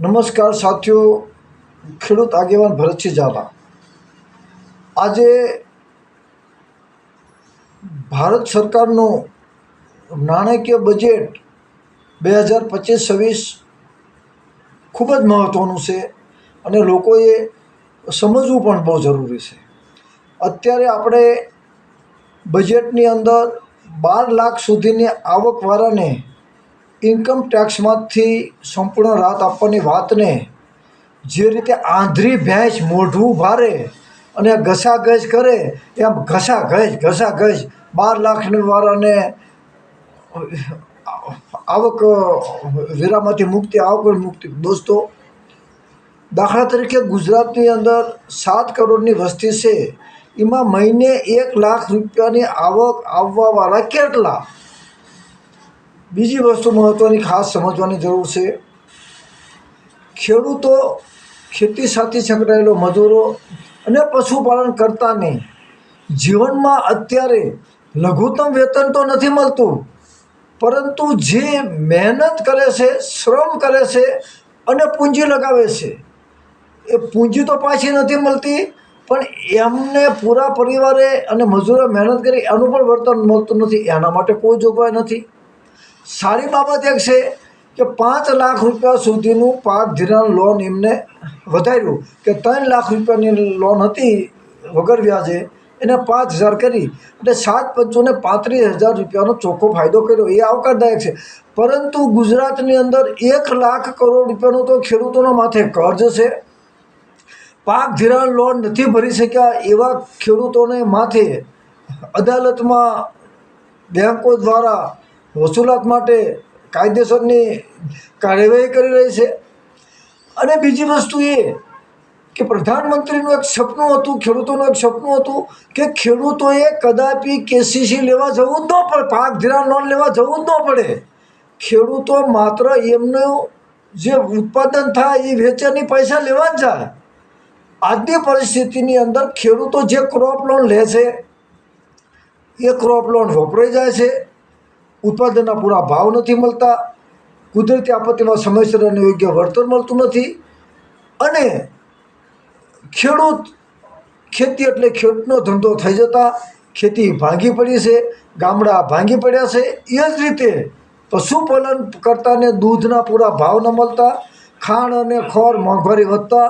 નમસ્કાર સાથીઓ, ખેડૂત આગેવાન ભરતસિંહ ઝાલા. આજે ભારત સરકારનું નાણાકીય બજેટ બે હજાર પચીસ છવ્વીસ ખૂબ જ મહત્ત્વનું છે અને લોકોએ સમજવું પણ બહુ જરૂરી છે. અત્યારે આપણે બજેટની અંદર બાર લાખ સુધીની આવકવાળાને ઇન્કમ ટેક્સમાંથી સંપૂર્ણ રાહત આપવાની વાતને જે રીતે આંધળી ભેંસ મોઢું ભારે અને ઘસાઘસ કરે, એમ ઘસાઘસ ઘસાઘસ, બાર લાખની વાળાને આવક, વેરામાંથી મુક્તિ, આવક મુક્તિ. દોસ્તો, દાખલા તરીકે ગુજરાતની અંદર સાત કરોડની વસ્તી છે. એમાં મહિને એક લાખ રૂપિયાની આવક આવવાવાળા કેટલા? બીજી વસ્તુ મહત્ત્વની ખાસ સમજવાની જરૂર છે. ખેડૂતો ખેતી સાથે સંકળાયેલો મજૂરો અને પશુપાલન કરતાને જીવનમાં અત્યારે લઘુત્તમ વેતન તો નથી મળતું, પરંતુ જે મહેનત કરે છે, શ્રમ કરે છે અને પૂંજી લગાવે છે, એ પૂંજી તો પાછી નથી મળતી, પણ એમને પૂરા પરિવારે અને મજૂરે મહેનત કરી એનું પણ વર્તન મળતું નથી, એના માટે કોઈ જોગવાઈ નથી. સારી બાબત એક છે કે પાંચ લાખ રૂપિયા સુધીનું પાક ધિરાણ લોન એમને વધાર્યું કે ત્રણ લાખ રૂપિયાની લોન હતી વગર વ્યાજે. એને પાંચ હજાર કરી અને સાત પંચોને પાંત્રીસ હજાર રૂપિયાનો ચોખ્ખો ફાયદો કર્યો. એ આવકારદાયક છે. પરંતુ ગુજરાતની અંદર એક લાખ કરોડ રૂપિયાનું તો ખેડૂતોના માથે કર્જ છે. પાક ધિરાણ લોન નથી ભરી શક્યા એવા ખેડૂતોને માથે અદાલતમાં બેંકો દ્વારા વસૂલાત માટે કાયદેસરની કાર્યવાહી કરી રહી છે. અને બીજી વસ્તુ એ કે પ્રધાનમંત્રીનું એક સપનું હતું, ખેડૂતોનું એક સપનું હતું કે ખેડૂતોએ કદાપી કેસીસી લેવા જવું જ ન પડે, પાક ધિરાણ લોન લેવા જવું જ ન પડે. ખેડૂતો માત્ર એમનું જે ઉત્પાદન થાય એ વેચાણની પૈસા લેવા જ જાય. આજની પરિસ્થિતિની અંદર ખેડૂતો જે ક્રોપ લોન લે છે, એ ક્રોપ લોન વપરાઈ જાય છે. ઉત્પાદનના પૂરા ભાવ નથી મળતા, કુદરતી આપત્તિમાં સમયસર અને યોગ્ય વળતર મળતું નથી અને ખેડૂત ખેતી એટલે ખેડૂતનો ધંધો થઈ જતા ખેતી ભાંગી પડી છે, ગામડા ભાંગી પડ્યા છે, એ જ રીતે પશુપાલન કરતાને દૂધના પૂરા ભાવ ન મળતા ખાંડ અને ખોર મોંઘવારી વધતા,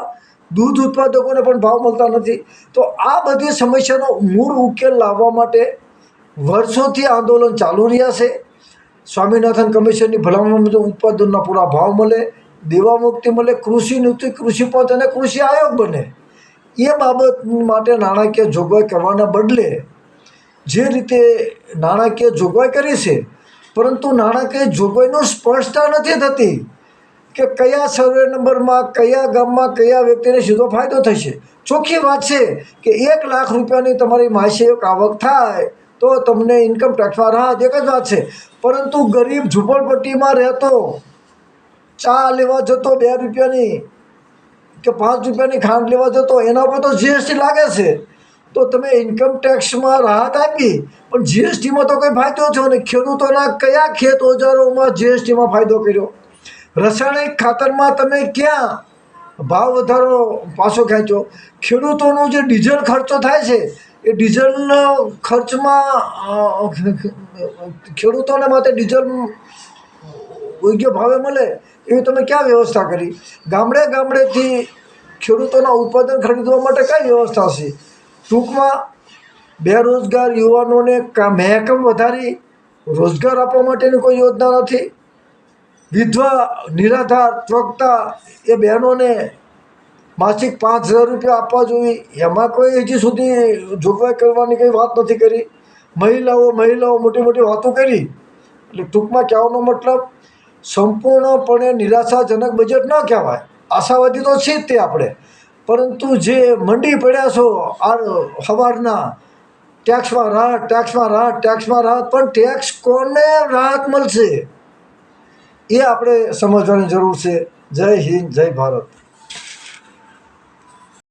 દૂધ ઉત્પાદકોને પણ ભાવ મળતા નથી. તો આ બધી સમસ્યાનો મૂળ ઉકેલ લાવવા માટે વર્ષોથી આંદોલન ચાલુ રહ્યા છે. સ્વામિનાથન કમિશનની ભલામણ ઉત્પાદનના પૂરા ભાવ મળે, દેવા મુક્તિ મળે, કૃષિ નીતિ, કૃષિ પંચ અને કૃષિ આયોગ બને. એ બાબત માટે નાણાકીય જોગવાઈ કરવાના બદલે જે રીતે નાણાકીય જોગવાઈ કરી છે, પરંતુ નાણાકીય જોગવાઈનું સ્પષ્ટતા નથી થતી કે કયા સર્વે નંબરમાં, કયા ગામમાં, કયા વ્યક્તિને સીધો ફાયદો થશે. ચોખ્ખી વાત છે કે એક લાખ રૂપિયાની તમારી માસિક આવક થાય તો તમને ઇન્કમ ટેક્સમાં રાહત એક જ વાત છે. પરંતુ ગરીબ ઝૂંપડપટ્ટીમાં રહેતો, ચા લેવા જતો બે રૂપિયાની કે પાંચ રૂપિયાની ખાંડ લેવા જતો, એના પર તો જીએસટી લાગે છે. તો તમે ઇન્કમ ટેક્સમાં રાહત આપી, પણ જીએસટીમાં તો કંઈ ફાયદો થયો ને ખેડૂતોના કયા ખેત ઓજારોમાં જીએસટીમાં ફાયદો કર્યો? રાસાયણિક ખાતરમાં તમે ક્યાં ભાવ વધારો પાછો ખેંચો ખેડૂતોનો જે ડીઝલ ખર્ચો થાય છે એ ડીઝલનો ખર્ચમાં ખેડૂતોને માટે ડીઝલ યોગ્ય ભાવે મળે એવી તમે ક્યાં વ્યવસ્થા કરી? ગામડે ગામડેથી ખેડૂતોના ઉત્પાદન ખરીદવા માટે કઈ વ્યવસ્થા છે ટૂંકમાં બેરોજગાર યુવાનોને મહેકમ વધારી રોજગાર આપવા માટેની કોઈ યોજના નથી? વિધવા, નિરાધાર, ત્વકતા એ બહેનોને માસિક પાંચ હજાર રૂપિયા આપવા જોઈએ. એમાં કોઈ હજી સુધી જોગવાઈ કરવાની કંઈ વાત નથી કરી. મહિલાઓ મહિલાઓ મોટી મોટી વાતો કરી. એટલે ટૂંકમાં કહેવાનો મતલબ, સંપૂર્ણપણે નિરાશાજનક બજેટ ન કહેવાય. આશાવાદી તો છે જ તે આપણે. પરંતુ જે મંડી પડ્યા છો, આ સવારના ટેક્સમાં રાહત ટેક્સમાં રાહત ટેક્સમાં રાહત, પણ ટેક્સ કોને રાહત મળશે? એ આપણે સમજવાની જરૂર છે. જય હિન્દ, જય ભારત.